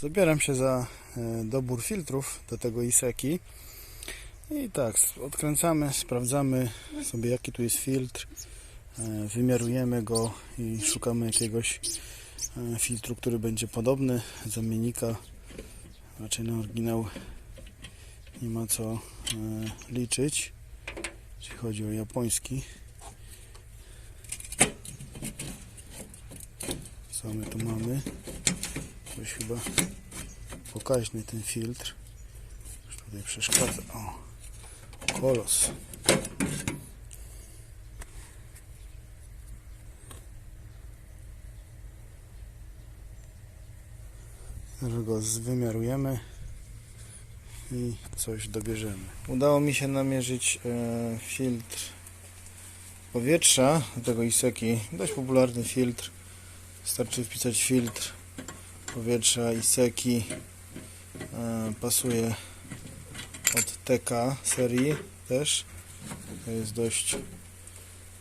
Zabieram się za e, dobór filtrów do tego Iseki. I tak, odkręcamy, sprawdzamy sobie jaki tu jest filtr. e, Wymiarujemy go i szukamy jakiegoś e, filtru, który będzie podobny, zamiennika. Raczej na oryginał nie ma co liczyć, jeśli chodzi o japoński. Co my tu mamy? Coś chyba pokaźny ten filtr. Już tutaj przeszkadza. O, kolos. Teraz go wymiarujemy i coś dobierzemy. Udało mi się namierzyć e, filtr powietrza do tego Iseki. Dość popularny filtr. Wystarczy wpisać filtr powietrza Iseki. E, pasuje od TK serii też. To jest dość,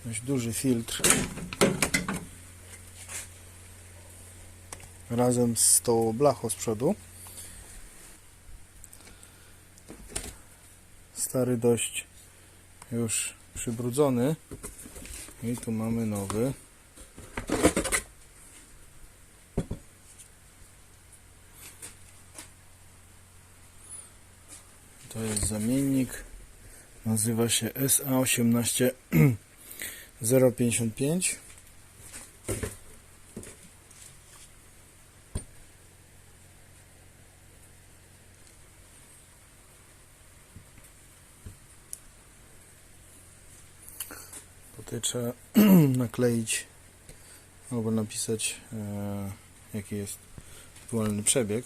dość duży filtr. Razem z tą blachą z przodu. Stary dość już przybrudzony. I tu mamy nowy. To jest zamiennik. Nazywa się SA18055. Tutaj trzeba nakleić albo napisać e, jaki jest aktualny przebieg.